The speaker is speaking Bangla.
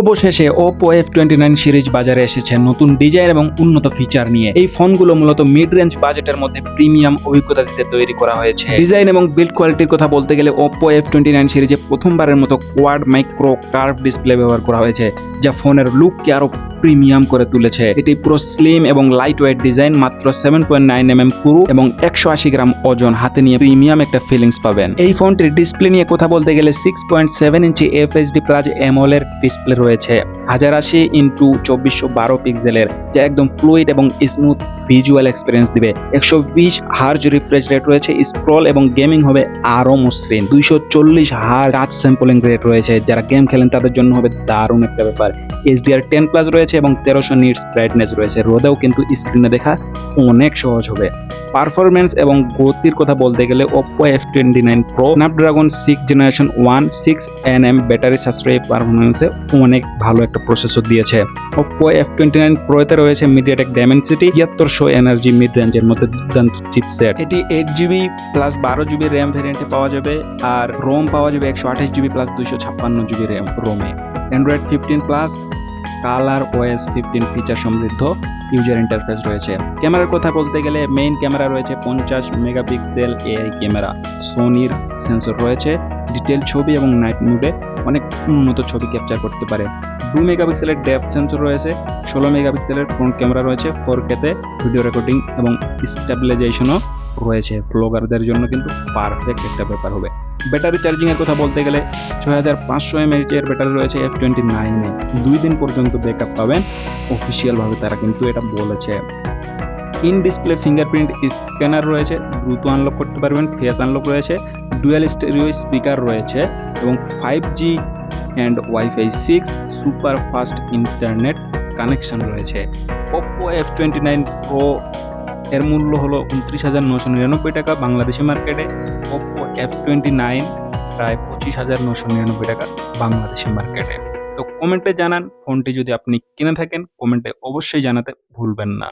অবশেষে Oppo F twenty nine series বাজারে এসেছে নতুন ডিজাইন এবং উন্নত ফিচার নিয়ে। এই ফোনগুলো মূলত মিড রেঞ্জ বাজেটের মধ্যে প্রিমিয়াম অভিজ্ঞতা দিতে তৈরি করা হয়েছে। ডিজাইন এবং বিল্ড কোয়ালিটির কথা বলতে গেলে ওপো এফ টোয়েন্টি নাইন সিরিজে প্রথমবারের মতো কোয়াড মাইক্রো কার্ভ ডিসপ্লে ব্যবহার করা হয়েছে, যা ফোনের লুককে আরও প্রিমিয়াম করে তুলেছে। এটি পুরো স্লিম এবং লাইট ওয়েট ডিজাইন মাত্র seven point nine M M পুরু এবং একশো আশি গ্রাম ওজন। হাতে নিয়ে প্রিমিয়াম একটা ফিলিংস পাবেন। এই ফোনটির ডিসপ্লে নিয়ে কথা বলতে গেলে six point seven inch F HD plus এমওলের display রয়েছে। হাজার আশি ইন্টু চব্বিশশো বারো পিক্সেলের যা একদম ফ্লুইড এবং স্মুথ ভিজুয়াল এক্সপিরিয়েন্স দিবে। একশো বিশ হার্জ রিফ্রেশ রেট রয়েছে স্ক্রল এবং গেমিং হবে আরও মসৃণ। দুইশো চল্লিশ হার টাচ স্যাম্পলিং রেট রয়েছে, যারা গেম খেলেন তাদের জন্য হবে দারুণ একটা ব্যাপার। এইচডিআর টেন প্লাস রয়েছে এবং তেরোশো নিটস ব্রাইটনেস রয়েছে। রোদেও কিন্তু স্ক্রিনে দেখা অনেক সহজ হবে। পারফরমেন্স এবং গতির কথা বলতে গেলে Oppo F twenty nine pro Snapdragon six generation one six N M battery সাশ্রয়ী পারফরমেন্সে অনেক ভালো একটা প্রসেসর দিয়েছে। ওপো এফ টোয়েন্টি নাইন প্রোতে রয়েছে মিডিয়াটেক ডায়মেন্সিটি তিয়াত্তরশো এনার্জি মিড রেঞ্জের মধ্যে দুর্দান্ত চিপসেট এটি এইট জিবি প্লাস বারো জিবি র্যাম ভ্যারিয়েন্টে পাওয়া যাবে আর রোম পাওয়া যাবে একশো আঠাশ জিবি প্লাস দুইশো ছাপ্পান্ন জিবি র্যাম রোমে Android fifteen plus colour OS fifteen feature সমৃদ্ধ। ইউজার ইন্টারফেস রয়েছে। ক্যামেরার কথা বলতে গেলে মেইন ক্যামেরা রয়েছে পঞ্চাশ মেগাপিক্সেল এআই ক্যামেরা। সোনির সেন্সর রয়েছে ডিটেল ছবি এবং নাইট মুডে অনেক উন্নত ছবি ক্যাপচার করতে পারে। টু মেগাপিক্সেলের ডেপথ সেন্সর রয়েছে, ষোলো মেগাপিক্সেলের ফ্রন্ট ক্যামেরা রয়েছে ফোর কেতে ভিডিও রেকর্ডিং এবং স্টেবিলাইজেশনও রয়েছে। ব্লগারদের জন্য কিন্তু পারফেক্ট একটা ব্যাপার হবে। ব্যাটারি চার্জিংয়ের কথা বলতে গেলে ছয় হাজার পাঁচশো এমএইচ এর ব্যাটারি রয়েছে এফ টোয়েন্টি নাইনে দুই দিন পর্যন্ত ব্যাকআপ পাবেন। অফিসিয়ালভাবে তারা কিন্তু এটা বলেছে। ইন ডিসপ্লে ফিঙ্গারপ্রিন্ট স্ক্যানার রয়েছে। দ্রুত আনলক করতে পারবেন। ফেস আনলক রয়েছে। ডুয়াল স্টেরিও স্পিকার রয়েছে। এবং five G and WiFi six super fast internet connection রয়েছে। Oppo F twenty nine pro এর মূল্য হলো উনত্রিশ হাজার নশো নিরানব্বই টাকা। বাংলাদেশি মার্কেটে ওপো এফ টোয়েন্টি নাইন প্রায় পঁচিশ হাজার নশো নিরানব্বই টাকা বাংলাদেশি মার্কেটে। তো কমেন্টে জানান, ফোনটি যদি আপনি কিনে থাকেন কমেন্টে অবশ্যই জানাতে ভুলবেন না।